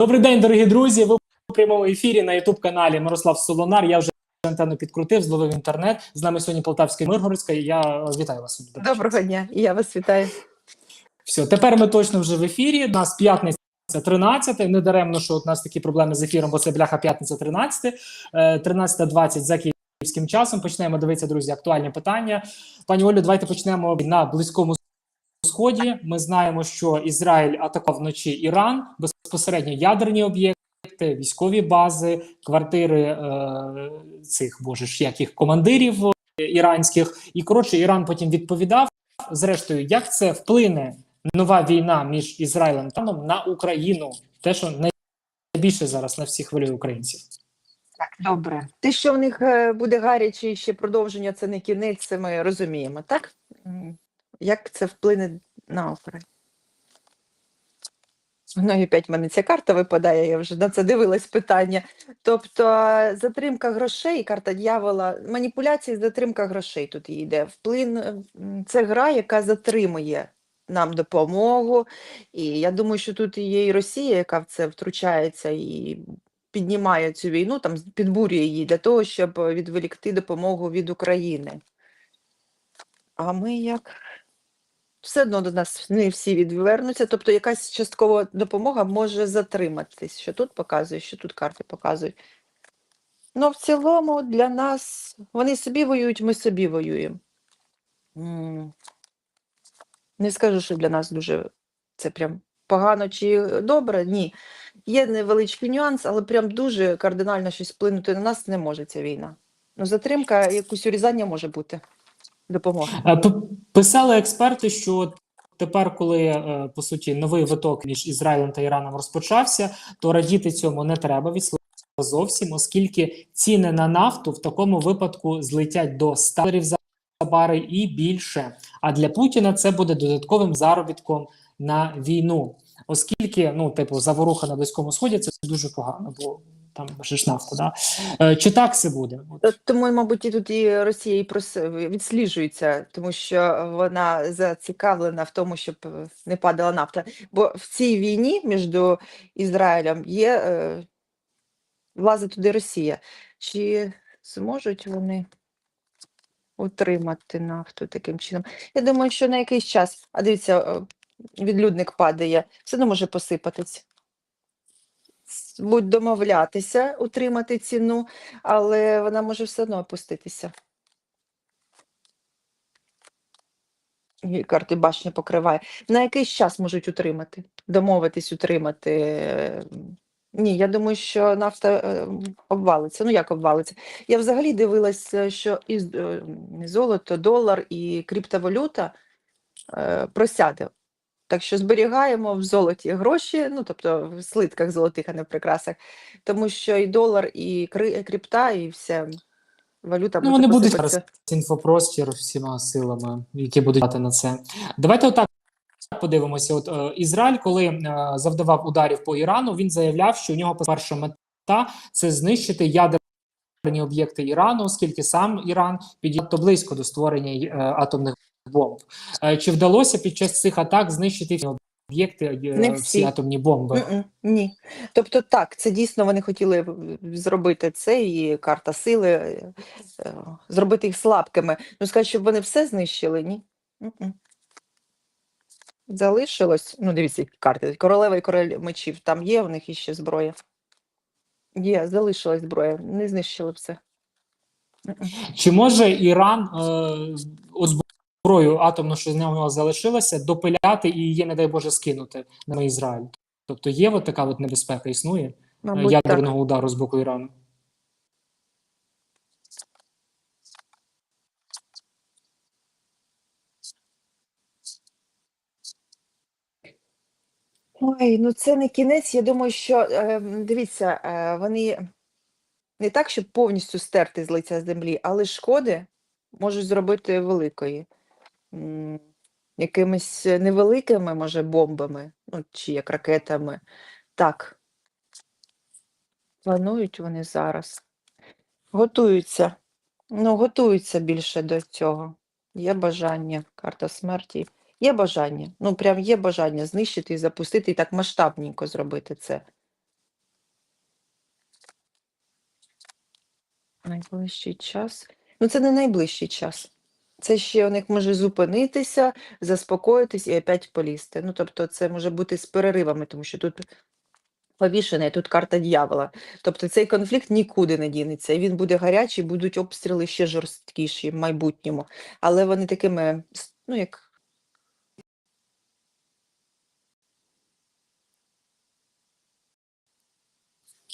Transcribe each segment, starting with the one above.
Добрий день, дорогі друзі. Ви у прямому ефірі на Ютуб каналі Мирослав Солонар. Я вже антенну підкрутив, зловив інтернет. З нами сьогодні Полтавська і Миргородська. і Я е, вітаю вас. Доброго дня, і я вас вітаю. Все, тепер ми точно вже в ефірі. У нас п'ятниця 13. Не даремно, що от у нас такі проблеми з ефіром, бо це бляха п'ятниця 13. Е, 13.20 за київським часом. Почнемо дивитися, друзі, актуальні питання. Пані Олю, давайте почнемо на близькому сході. Ми знаємо, що Ізраїль атакував вночі Іран, безпосередньо ядерні об'єкти, військові бази, квартири е, цих боже ж яких командирів е, іранських. І коротше, Іран потім відповідав. Зрештою, як це вплине нова війна між Ізраїлем та на Україну? Те, що найбільше зараз на всіх хвилює українців. Так, добре. Те, що в них е, буде гаряче і ще продовження, це не кінець, це ми розуміємо, так? Як це вплине на Україну? Ну і опять в мене ця карта випадає, я вже на це дивилась питання. Тобто е, затримка грошей, карта дьявола, маніпуляції, затримка грошей тут йде. Вплин е, це гра, яка затримує нам допомогу. І я думаю, що тут є і Росія, яка в це втручається і піднімає цю війну, там підбурює її для того, щоб відволікти допомогу від України. А ми як? Все одно до нас не всі відвернуться, тобто якась часткова допомога може затриматись. Що тут показує, що тут карти показують. Ну, в цілому для нас вони собі воюють, ми собі воюємо. Не скажу, що для нас дуже це прям погано чи добре. Ні. Є невеличкий нюанс, але прям дуже кардинально щось вплинути на нас не може ця війна. Ну, затримка, якусь урізання може бути. Допомога. Е, Писали експерти, що тепер, коли е, по суті новий виток між Ізраїлем та Іраном розпочався, то радіти цьому не треба від слова зовсім, оскільки ціни на нафту в такому випадку злетять до 100 доларів за бари і більше. А для Путіна це буде додатковим заробітком на війну, оскільки ну, типу, заворуха на близькому сході це дуже погано, бо там же ж. Да? Е, Чи так це буде? От. Тому, мабуть, і тут і Росія і відсліджується, тому що вона зацікавлена в тому, щоб е, не падала нафта. Бо в цій війні між Ізраїлем є е, туди Росія. Чи зможуть вони утримати нафту таким чином? Я думаю, що на якийсь час, а дивіться, е, відлюдник падає, все одно може посипатись. Будуть домовлятися, утримати ціну, але вона може все одно опуститися. І карти башня покриває. На якийсь час можуть утримати, домовитись, утримати. Ні, я думаю, що нафта е, обвалиться. Ну як обвалиться? Я взагалі дивилася, що і е, золото, долар і криптовалюта е, просяде. Так що зберігаємо в золоті гроші, ну тобто в слитках золотих, а не в прикрасах, тому що і долар, і кри- крипта, і вся валюта Ну, вони будуть зараз інфопростір всіма силами, які будуть дати на це. Давайте отак подивимося. От е, Ізраїль, коли е, завдавав ударів по Ірану, він заявляв, що у нього перша мета це знищити ядерні об'єкти Ірану, оскільки сам Іран підійде близько до створення е, атомних бомб. Е, чи вдалося під час цих атак знищити об'єкти, е, всі всі. атомні бомби? М-м, Ні. Тобто так, це дійсно вони хотіли зробити це, і карта сили, е, зробити їх слабкими. Ну, сказати, щоб вони все знищили, ні. М-м. Залишилось, ну, дивіться, які карти. Королева і король мечів. Там є в них іще зброя. Є, залишилась зброя, не знищили все. Чи може Іран е, от зброю атомну, що з нього залишилося, допиляти і її, не дай Боже, скинути на Ізраїль? Тобто є от така от небезпека існує е, Мабуть, так. ядерного удару з боку Ірану? Ой, ну це не кінець. Я думаю, що е, дивіться, е, вони не так, щоб повністю стерти з лиця землі, але шкоди можуть зробити великої якимись е, невеликими, може, бомбами, ну, чи як ракетами. Так, планують вони зараз. Готуються. Ну, готуються більше до цього. Є бажання, карта смерті. Є бажання. Ну, прям є бажання знищити і запустити і так масштабненько зробити це. Найближчий час. Ну, це не найближчий час. Це ще у них може зупинитися, заспокоїтись і опять полізти. Ну, тобто, це може бути з переривами, тому що тут повішений, тут карта дьявола. Тобто цей конфлікт нікуди не дінеться. І він буде гарячий, будуть обстріли ще жорсткіші в майбутньому. Але вони такими, ну, як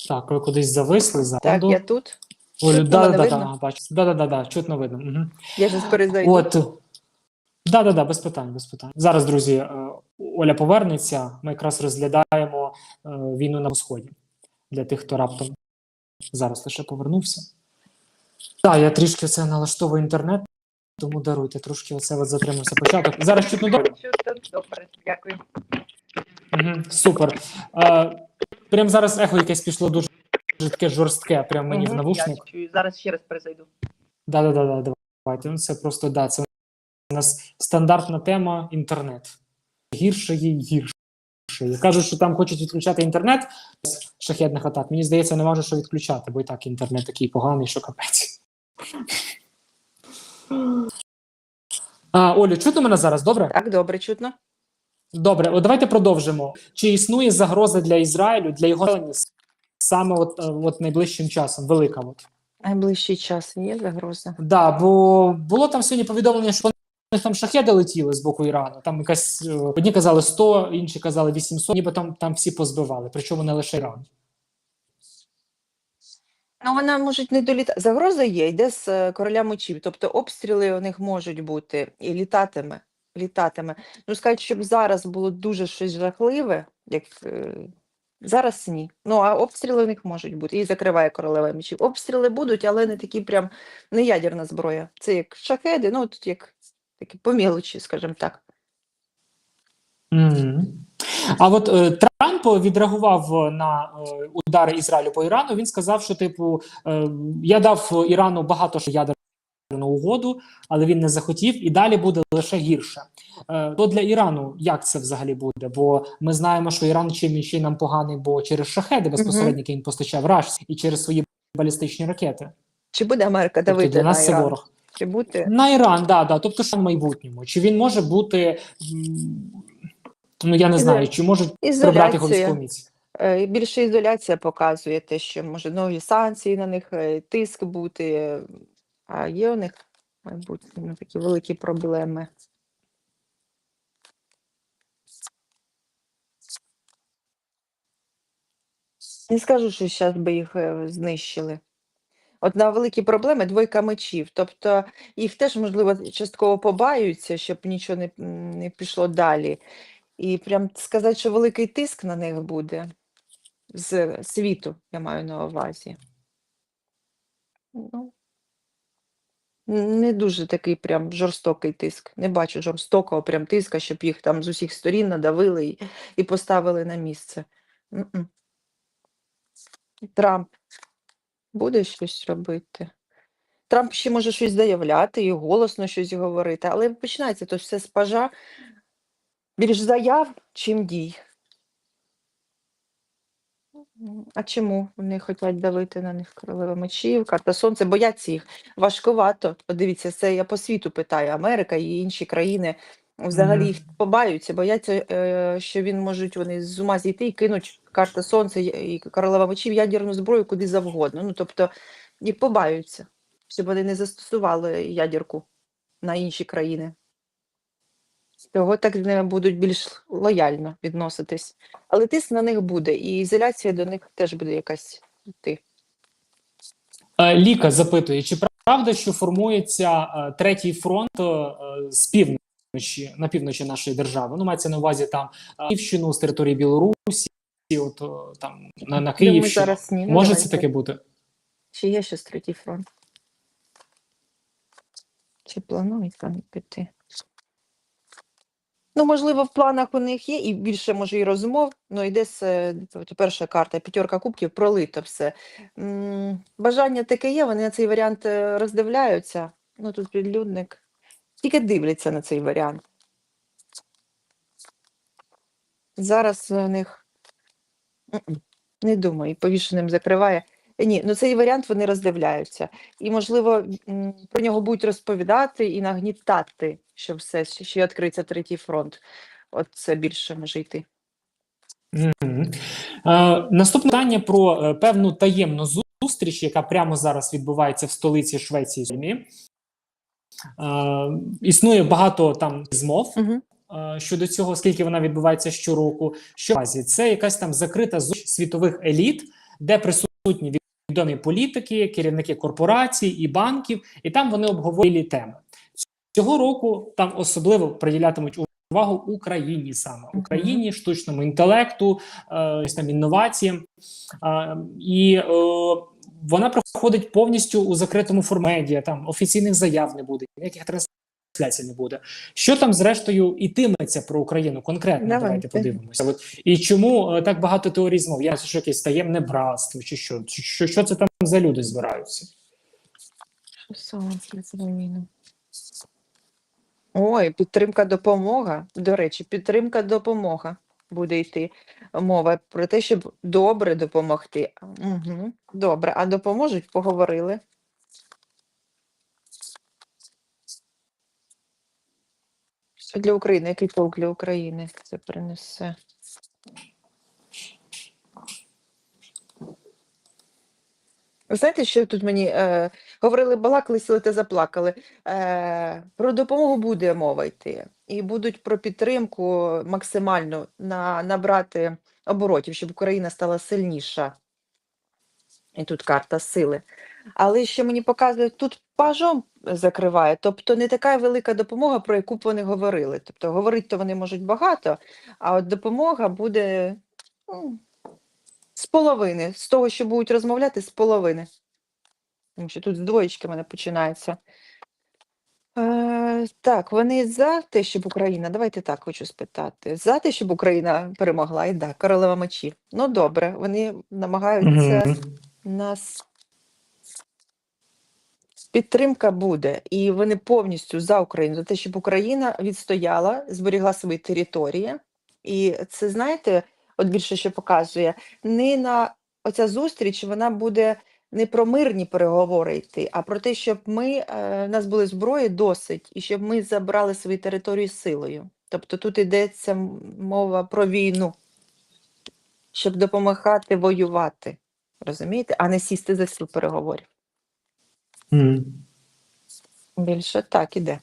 Так, ви кудись зависли так, я тут. Олю, да, да, да, бачу. Да, да, да, да, чутно видно. Угу. Я зараз перезайду. От. Да, да, да, без питань, без питань. Зараз, друзі, е, Оля повернеться. Ми якраз розглядаємо е, війну на сході для тих, хто раптом зараз лише повернувся. Так, я трішки це налаштовую інтернет, тому даруйте, трошки оце от затримався початок. Зараз чутно добре. Добре, дякую. Угу, супер. Е, прям зараз ехо якесь пішло дуже, дуже таке жорстке, прям мені в Мгм, навушник. Я чую. Зараз ще раз перезайду. Да, да, да, да, давайте. Ну, це просто да, це у нас стандартна тема інтернет. Гірше є й гірше. Кажуть, що там хочуть відключати інтернет з шахетних атак. Мені здається, не може що відключати, бо і так інтернет такий поганий, що капець. А, Олю, чутно мене зараз, добре? Так, добре, чутно. Добре, от давайте продовжимо. Чи існує загроза для Ізраїлю, для його населення саме от, е, от найближчим часом? Велика. От. Найближчий час є загроза. Да, бо було там сьогодні повідомлення, що них там шахеди летіли з боку Ірану. Там якась е, одні казали 100, інші казали 800, ніби там, там всі позбивали, причому не лише Іран. Ну, вона може не долітати. Загроза є, йде з е, короля мечів. Тобто обстріли у них можуть бути і літатиме. літатиме. Ну, скажуть, щоб зараз було дуже щось жахливе, як зараз ні. Ну, а обстріли у них можуть бути. І закриває королева мечів. Обстріли будуть, але не такі прям не ядерна зброя. Це як шахеди, ну тут як такі по мілочі, скажімо так. Мгм. А от е, Трамп відреагував на е, удари Ізраїлю по Ірану. Він сказав, що типу е, я дав Ірану багато що ядерну угоду, але він не захотів, і далі буде лише гірше. Е, то для Ірану як це взагалі буде? Бо ми знаємо, що Іран чим ще нам поганий, бо через шахеди безпосередньо він постачав раш і через свої балістичні ракети. Чи буде Америка Тобто давити для на нас це Іран? ворог. Чи бути? На Іран, да, да. Тобто, що в майбутньому? Чи він може бути, ну я не знаю, чи можуть прибрати його військову? Е, Більше ізоляція показує те, що може нові санкції на них, е, тиск бути, а є у них в майбутньому такі великі проблеми. Не скажу, що зараз би їх е, знищили. От на великі проблеми двойка мечів. Тобто їх теж, можливо, частково побаюються, щоб нічого не, не пішло далі. І прям сказати, що великий тиск на них буде з світу, я маю на увазі. Ну, не дуже такий прям жорстокий тиск. Не бачу жорстокого прям тиска, щоб їх там з усіх сторін надавили і, і поставили на місце. М-м. Трамп буде щось робити. Трамп ще може щось заявляти і голосно щось говорити, але починається то все з пажа більш заяв, чим дій. А чому вони хочуть давити на них королева мечів, карта сонця, бояться їх важкувато. Подивіться, це я по світу питаю. Америка і інші країни взагалі Мгм. їх побаються, бояться, е, що він можуть вони з ума зійти і кинуть карта сонця і королева мечів ядерну зброю куди завгодно. Ну тобто їх побаються, щоб вони не застосували ядерку на інші країни. Того так не будуть більш лояльно відноситись. Але тиск на них буде, і ізоляція до них теж буде якась йти. Ліка запитує, чи правда, що формується третій фронт з півночі на півночі нашої держави? Ну, мається на увазі там Київщину з території Білорусі, от там на, на Київщину. зараз ні. Ну, Може давайте. це таке бути? Чи є щось третій фронт? Чи планують вони піти? Ну, можливо, в планах у них є і більше, може, і розмов. Ну, йде перша карта, п'ятерка кубків, пролито все. Бажання таке є, вони на цей варіант е, роздивляються. Ну, тут підлюдник. Тільки дивляться на цей варіант. Зараз у них не думаю, повішеним закриває. Ні, ну цей варіант вони роздивляються. І, можливо, про нього будуть розповідати і нагнітати, що все, ще відкриється третій фронт. От це більше може йти. Мгм. Е, наступне питання про е, певну таємну зустріч, яка прямо зараз відбувається в столиці Швеції. Е, існує багато там змов Угу. е, щодо цього, скільки вона відбувається щороку. Що це якась там закрита зустріч світових еліт, де присутні відомі політики, керівники корпорацій і банків, і там вони обговорюють теми. Цього року там особливо приділятимуть увагу Україні саме Україні, штучному інтелекту, е, інноваціям. Е, і е, вона проходить повністю у закритому форматі. Там офіційних заяв не буде, ніяких трансляцій не буде. Що там зрештою ітиметься про Україну конкретно? Давайте. Давайте подивимося. От і чому е, так багато теорій змов? Я що якесь таємне братство, чи що? Чи що, що це там за люди збираються? Ой, підтримка допомога. До речі, підтримка допомога буде йти мова про те, щоб добре допомогти. Угу. Добре, а допоможуть, поговорили. Що для України? Який толк для України це принесе? Ви знаєте, що тут мені е, говорили, балакали, сіли та заплакали. Е, про допомогу буде мова йти. І будуть про підтримку максимально на, набрати оборотів, щоб Україна стала сильніша. І тут карта сили. Але що мені показує, тут пажом закриває, тобто не така велика допомога, про яку б вони говорили. Тобто говорити то вони можуть багато, а от допомога буде ну, з половини, з того, що будуть розмовляти, з половини. Тому що тут з двоєчки мене починається. Е, так, вони за те, щоб Україна, давайте так хочу спитати. За те, щоб Україна перемогла, і да, королева мечі. Ну добре, вони намагаються Мгм. нас підтримка буде, і вони повністю за Україну, за те, щоб Україна відстояла, зберігла свої території. І це, знаєте, от більше що показує, не на оця зустріч, вона буде не про мирні переговори йти, а про те, щоб ми, е, нас були зброї досить, і щоб ми забрали свої території силою. Тобто тут йдеться мова про війну, щоб допомагати воювати. Розумієте, а не сісти за стіл переговорів. Мгм. Більше так іде.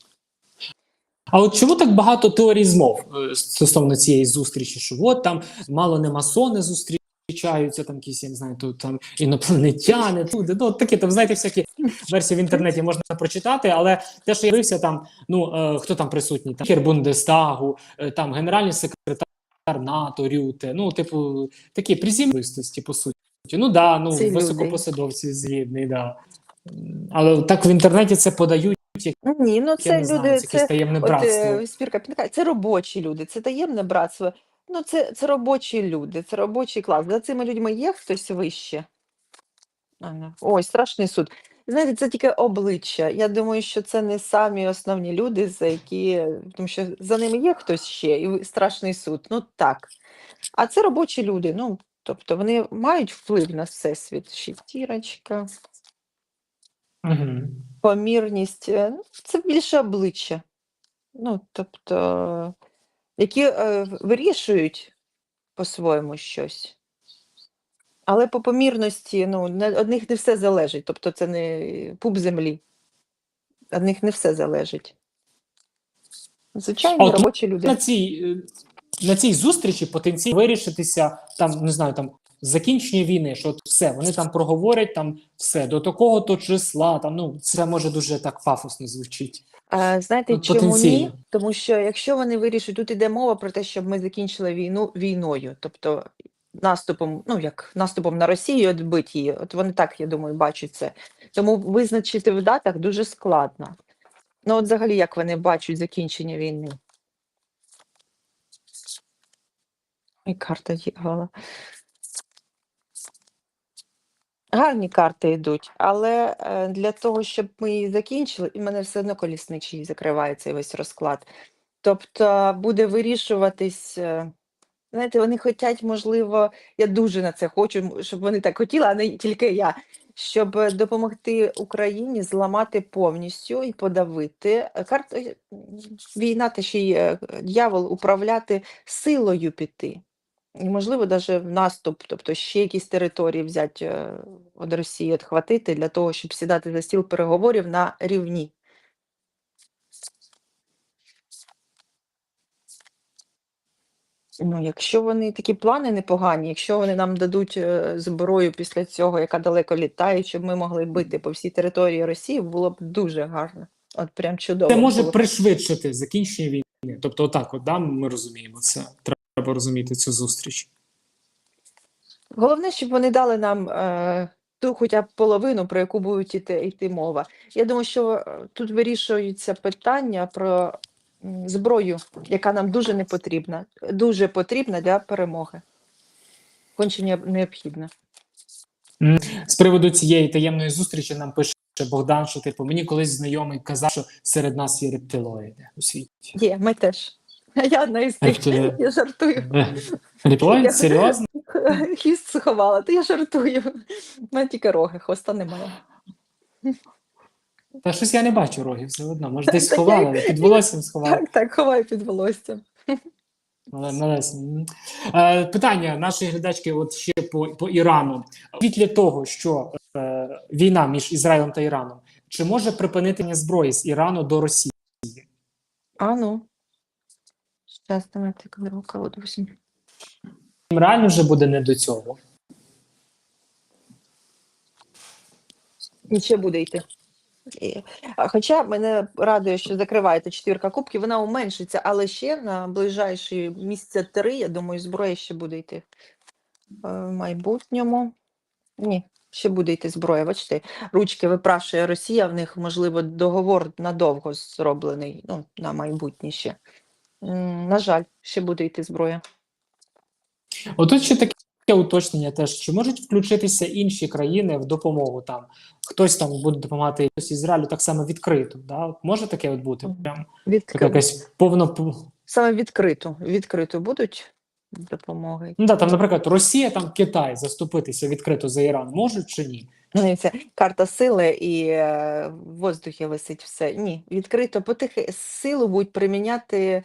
А от чому так багато теорій змов е, стосовно цієї зустрічі? Що от там мало не масони зустрічаються, там якісь, я не знаю, тут там інопланетяни, туди. Ну, от такі там, знаєте, всякі версії в інтернеті можна прочитати, але те, що я дивився, там, ну е, хто там присутній? Там Бундестагу, е, там генеральний секретар НАТО, Рюте, ну, типу, такі приземлистості, по суті. Ну да, ну Це люди. високопосадовці згідний, да. Але так в інтернеті це подають, Ні, ну це знаю, люди, це це таємне от, братство. е, спірка Пінка, це робочі люди, це таємне братство. Ну, це, це робочі люди, це робочий клас. За цими людьми є хтось вище. Ой, страшний суд. Знаєте, це тільки обличчя. Я думаю, що це не самі основні люди, за які, тому що за ними є хтось ще, і страшний суд. Ну так. А це робочі люди. Ну, тобто вони мають вплив на всесвіт. Шістірочка. Угу. помірність, е, ну, це більше обличчя. Ну, тобто, які е, вирішують по-своєму щось. Але по помірності, ну, не, одних не все залежить. Тобто це не пуп землі. Одних не все залежить. Звичайно, робочі люди. на цій е, на цій зустрічі потенційно вирішитися там, не знаю, там закінчення війни, що от все, вони там проговорять там все до такого то числа. Там ну це може дуже так пафосно звучить. А, знаєте, Ну, чому ні? Тому що якщо вони вирішать, тут іде мова про те, щоб ми закінчили війну війною, тобто наступом, ну як наступом на Росію, відбити її. От вони так, я думаю, бачать це. Тому визначити в датах дуже складно. Ну, от взагалі, як вони бачать закінчення війни? І карта дьявола. Гарні карти йдуть, але е, для того, щоб ми її закінчили, і в мене все одно колісничий закривається весь розклад. Тобто буде вирішуватись, е, знаєте, вони хочуть, можливо, я дуже на це хочу, щоб вони так хотіли, а не тільки я, щоб допомогти Україні зламати повністю і подавити. Е, Карт... Війна та ще й е, дьявол управляти силою піти. І, можливо, навіть в наступ, тобто ще якісь території взяти е, від Росії, відхватити для того, щоб сідати за стіл переговорів на рівні. Ну, якщо вони такі плани непогані, якщо вони нам дадуть е, зброю після цього, яка далеко літає, щоб ми могли бити по всій території Росії, було б дуже гарно. От прям чудово. Це може було пришвидшити закінчення війни. Тобто, отак, от да, ми розуміємо це. Треба розуміти цю зустріч. Головне, щоб вони дали нам е, ту хоча б половину, про яку будуть йти, йти мова. Я думаю, що е, тут вирішуються питання про зброю, яка нам дуже не потрібна, дуже потрібна для перемоги. Конче не- необхідна. З приводу цієї таємної зустрічі нам пише Богдан, що типу мені колись знайомий казав, що серед нас є рептилоїди у світі. Є, ми теж. Я одна із тих. Рептилоїди? Я жартую. Рептилоїд? Серйозно? Хіст сховала, то я жартую. У мене тільки роги, хвоста немає. Та щось я не бачу рогів все одно. Може, десь але під волоссям сховали. Так, так, ховаю під волоссям. Малесенько. Е, Питання нашої глядачки, от ще по, по Ірану. Світлі того, що е, війна між Ізраїлем та Іраном, чи може припинити зброї з Ірану до Росії? А ну. Зараз давайте кадровка от восім. Їм реально вже буде не до цього. І ще буде йти. І- а Хоча мене радує, що закриваєте четвірка кубків, вона уменшиться, але ще на ближайші місяця три, я думаю, зброя ще буде йти. Е, В майбутньому. Ні, ще буде йти зброя. Бачите, ручки випрашує Росія, в них, можливо, договор надовго зроблений, ну, на майбутнє ще. На жаль, ще буде йти зброя. Отут ще таке уточнення теж, чи можуть включитися інші країни в допомогу там? Хтось там буде допомагати хтось Ізраїлю так само відкрито. Да? От Може таке от бути? Прям Відкри... така якась повно. Саме відкриту. Відкриту будуть допомоги. Ну да, там, наприклад, Росія, там Китай заступитися відкрито за Іран можуть чи ні? Ну, Це карта сили і е, в воздухі висить все. Ні, відкрито потихи силу будуть приміняти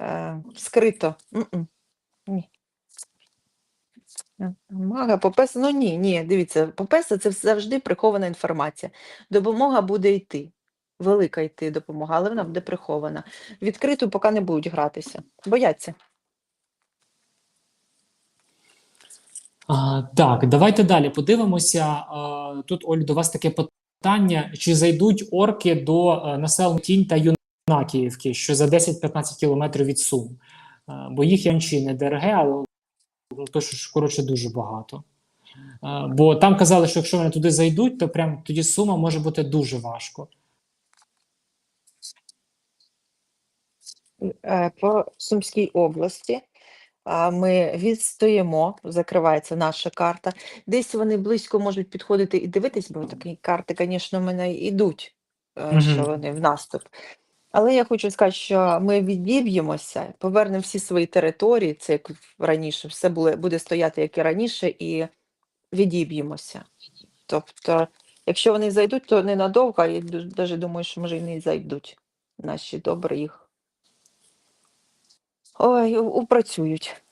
е, скрито. М-м. Ні. Е, Мага, попеса, ну ні, ні, дивіться, попеса це завжди прихована інформація. Допомога буде йти. Велика йти допомога, але вона буде прихована. Відкриту поки не будуть гратися. Бояться. А, так, давайте далі подивимося. А, тут, Оль, до вас таке питання: чи зайдуть орки до е, населених тінь та Юнакіївки, що за 10-15 кілометрів від Сум? Бо їх янчі не ДРГ, але ну, то, що коротше дуже багато. Бо там казали, що якщо вони туди зайдуть, то прям тоді сума може бути дуже важко. Е, По Сумській області ми відстоїмо, закривається наша карта. Десь вони близько можуть підходити і дивитись, бо такі карти, звісно, в мене йдуть, е, що вони в наступ. Але я хочу сказати, що ми відіб'ємося, повернемо всі свої території, це як раніше, все буде, буде стояти, як і раніше, і відіб'ємося. Тобто, якщо вони зайдуть, то ненадовго, я навіть думаю, що може і не зайдуть. Наші добре їх Ой, упрацюють.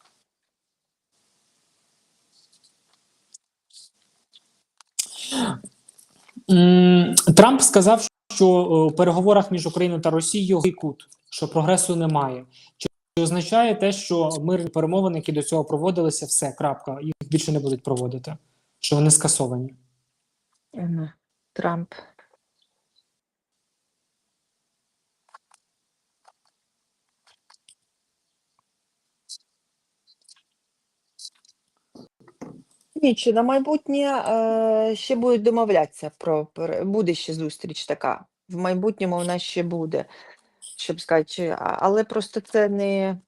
Трамп сказав, що в переговорах між Україною та Росією кут, що прогресу немає. Чи означає те, що мирні перемовини, які до цього проводилися, все, крапка, їх більше не будуть проводити, що вони скасовані? Мгм. Трамп. Ні, на майбутнє е, ще будуть домовлятися про буде ще зустріч така. В майбутньому вона ще буде, щоб сказати, але просто це не,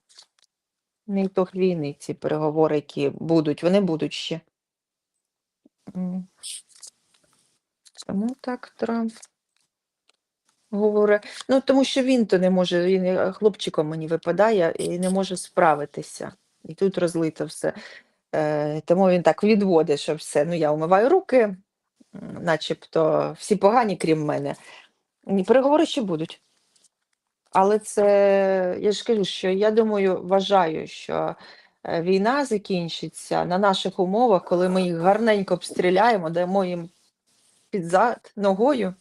не ітог війни, ці переговори, які будуть, вони будуть ще. Тому так Трамп говорить. Ну, тому що він то не може, він е, хлопчиком мені випадає і не може справитися. і тут розлито все. Е, тому він так відводить, що все. Ну, я умиваю руки, начебто всі погані, крім мене. Ні, переговори ще будуть. Але це, я ж кажу, що я думаю, вважаю, що е, війна закінчиться на наших умовах, коли ми їх гарненько обстріляємо, даємо їм під зад ногою,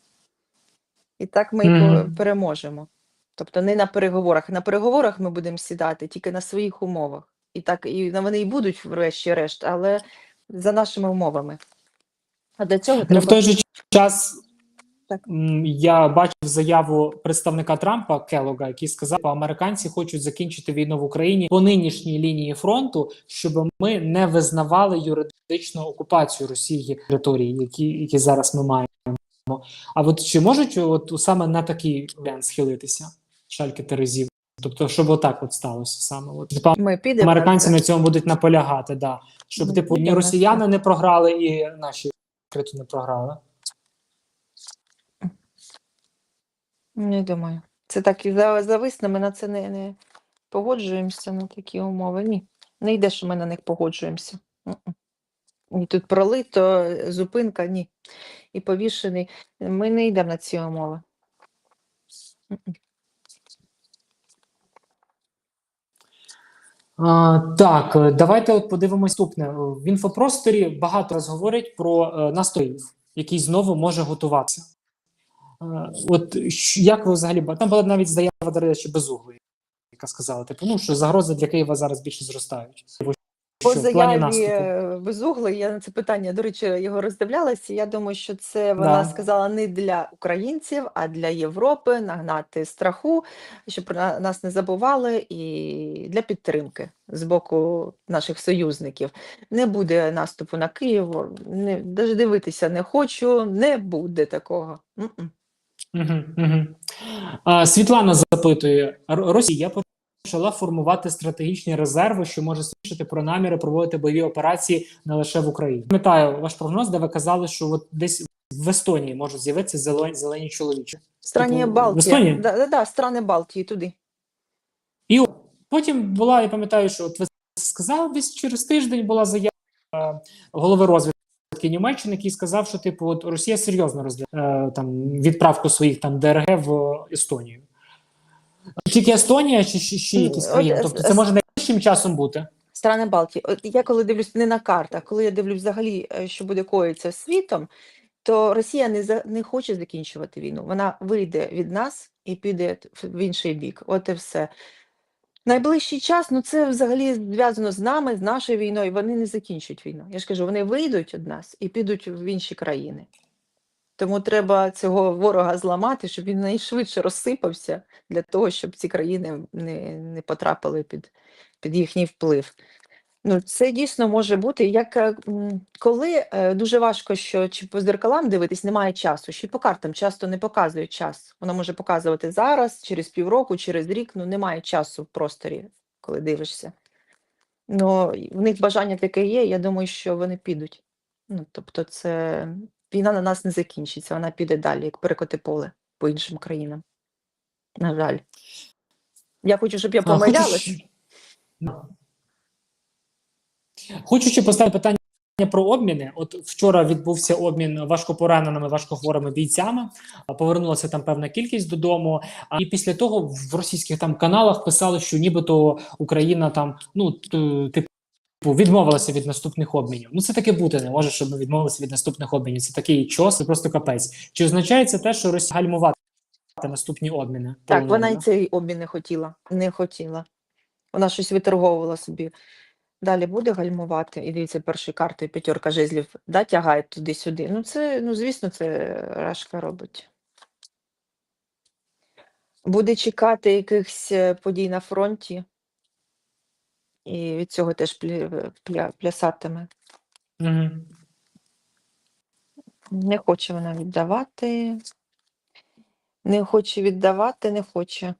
і так ми по- Мгм. переможемо. Тобто не на переговорах. На переговорах ми будемо сідати тільки на своїх умовах. І так і на- вони і будуть, врешті-решт, але за нашими умовами. А для цього Ну, в той же час Так. я бачив заяву представника Трампа Келога, який сказав, що американці хочуть закінчити війну в Україні по нинішній лінії фронту, щоб ми не визнавали юридичну окупацію Росії території, які, які зараз ми маємо. А от чи можуть от саме на такий варіант схилитися шальки Терезів? Тобто, щоб отак от сталося саме. От типа, ми підемо. американці на цьому будуть наполягати, да. щоб Ми типу ні росіяни не програли, і наші відкрито не програли. Не думаю. Це так і за- зависно, ми на це не, не погоджуємося на такі умови. Ні. Не йде, що ми на них погоджуємося. І тут пролито, зупинка, ні. І повішений. Ми не йдемо на ці умови. Так, е, давайте от подивимось наступне. В інфопросторі багато раз говорять про настоїв, настроїв, який знову може готуватися. Е, от як ви взагалі там була навіть заява, до речі, безуглої, яка сказала, типу, ну що загрози для Києва зараз більше зростають. По що, заяві е, я на це питання, до речі, його роздивлялася. Я думаю, що це вона Да. сказала не для українців, а для Європи нагнати страху, щоб про нас не забували, і для підтримки з боку наших союзників. Не буде наступу на Київ, не, навіть дивитися не хочу, не буде такого. Угу, угу. А, Світлана запитує: Росія почала формувати стратегічні резерви, що може свідчити про наміри проводити бойові операції не лише в Україні. Пам'ятаю ваш прогноз, де ви казали, що от десь в Естонії можуть з'явитися зелені, зелені чоловічі. Страні Типу, Балтії. Да, да, да, страни Балтії туди. І от потім була, я пам'ятаю, що от ви сказали, десь через тиждень була заява е, голови розвідки Німеччини, який сказав, що типу, от Росія серйозно розглядає е, там відправку своїх там ДРГ в Естонію. Тільки Естонія чи ще, якісь країни? Тобто це може найближчим часом бути. Страни Балтії. От я коли дивлюсь не на картах, коли я дивлюсь взагалі, е, що буде коїться світом, то Росія не за не хоче закінчувати війну. Вона вийде від нас і піде в інший бік. От і все. Найближчий час, ну це взагалі зв'язано з нами, з нашою війною. Вони не закінчать війну. Я ж кажу, вони вийдуть від нас і підуть в інші країни. Тому треба цього ворога зламати, щоб він найшвидше розсипався для того, щоб ці країни не, не потрапили під, під їхній вплив. Ну, це дійсно може бути, як е, коли е, дуже важко, що чи по зеркалам дивитись, немає часу, ще й по картам часто не показують час. Вона може показувати зараз, через півроку, через рік, ну немає часу в просторі, коли дивишся. Ну, в них бажання таке є, я думаю, що вони підуть. Ну, тобто, це війна на нас не закінчиться, вона піде далі, як перекоти поле по іншим країнам. На жаль. Я хочу, щоб я помилялась. Хочу ще поставити питання про обміни. От вчора відбувся обмін важкопораненими, важкохворими бійцями. Повернулася там певна кількість додому. І після того в російських там каналах писали, що нібито Україна там ну типу. Відмовилася від наступних обмінів. Ну це таке бути не може, щоб ми відмовилися від наступних обмінів. Це такий чос, це просто капець. Чи означає це те, що Росія гальмувати наступні обміни? Так, вона Планує, і цей обмін не хотіла. Не хотіла. Вона щось виторговувала собі. Далі буде гальмувати. І дивіться, першою картою п'ятерка жезлів да, тягає туди-сюди. Ну, це, ну, звісно, це Рашка робить. Буде чекати якихось е, подій на фронті. І від цього теж плі, пля, плясатиме. Мгм. Не хоче вона віддавати. Не хоче віддавати, не хоче.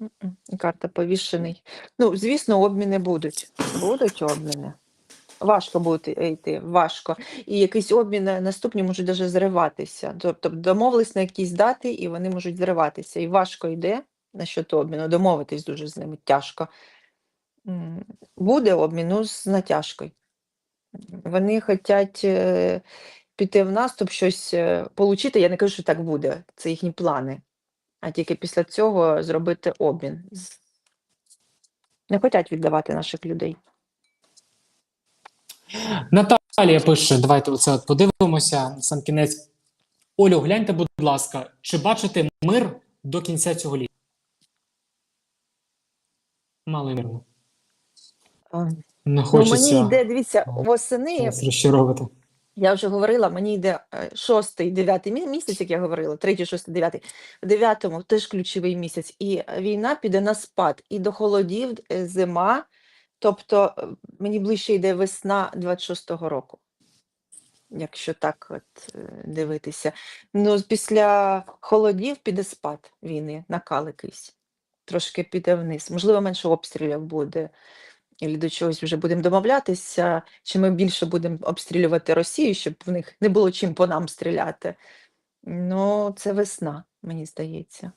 М-м. Карта повішений. Ну, звісно, обміни будуть. Будуть обміни. Важко буде йти, важко. І якийсь обмін на- наступні можуть навіть зриватися. Тобто домовились на якісь дати, і вони можуть зриватися. І важко йде насчет обміну. Домовитись дуже з ними тяжко. Буде обмін, ну, з натяжкою. Вони хочуть піти в наступ, щось е, получити. Я не кажу, що так буде. Це їхні плани. А тільки після цього зробити обмін. Не хочуть віддавати наших людей. Наталія пише: давайте оце от подивимося сам кінець. Олю, гляньте, будь ласка, чи бачите мир до кінця цього літа? Мало А, Ну, мені йде, дивіться, восени, розчаровувати. я вже говорила, мені йде е, шостий, дев'ятий місяць, як я говорила, третій, шостий, дев'ятий. В дев'ятому теж ключовий місяць. І війна піде на спад. І до холодів е, зима. Тобто е, мені ближче йде весна 26-го року. Якщо так от е, дивитися. Ну, після холодів піде спад війни, накал якийсь. Трошки піде вниз. Можливо, менше обстрілів буде. І до чогось вже будемо домовлятися, чи ми більше будемо обстрілювати Росію, щоб в них не було чим по нам стріляти. Ну, це весна, мені здається.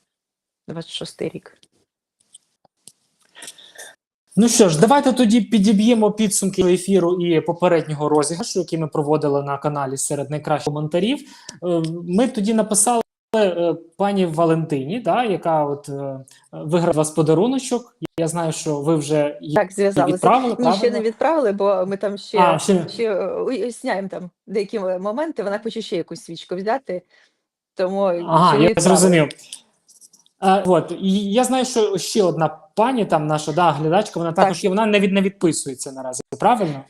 26-й рік. Ну що ж, давайте тоді підіб'ємо підсумки ефіру і попереднього розіграшу, який ми проводили на каналі серед найкращих коментарів. Е, Ми тоді написали пані Валентині, да, яка от е, виграла вас подаруночок. Я знаю, що ви вже її Так, зв'язалися. відправили. Ні, ще не відправили, бо ми там ще, А, ще... ще е, уясняємо там деякі моменти. Вона хоче ще якусь свічку взяти. Тому Ага, я відправили. зрозумів. А, от, і я знаю, що ще одна пані, там наша да, глядачка, вона Так. також є, вона не, від, не відписується наразі, правильно?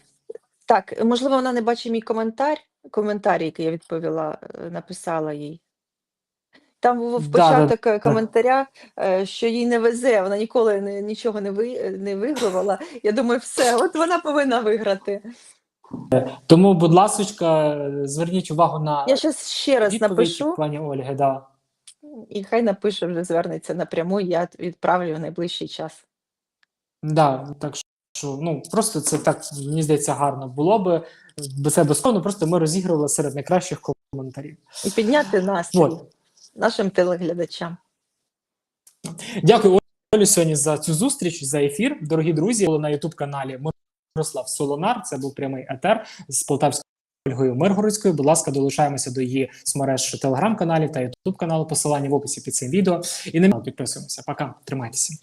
Так, можливо, вона не бачить мій коментар, коментар, який я відповіла, е, написала їй. Там в, в Да, да, початок е, коментаря, е, що їй не везе, вона ніколи не, нічого не, ви, е, не вигравала. Я думаю, все, от вона повинна виграти. Тому, будь ласочка, зверніть увагу на Я зараз ще раз напишу, пані Ольги. Да. і хай напише, вже звернеться напряму, і я відправлю в найближчий час. Да, так що ну просто це так мені здається гарно було би це безконно. Просто ми розігрували серед найкращих коментарів. І підняти настрій От. Нашим телеглядачам. Дякую, Олю, сьогодні за цю зустріч, за ефір. Дорогі друзі, було на Ютуб каналі Мирослав Солонар. Це був прямий етер з Полтавською Ольгою Миргородською. Будь ласка, долучаємося до її смереж телеграм-каналів та Ютуб каналу. Посилання в описі під цим відео. І не підписуємося. Пока, тримайтеся.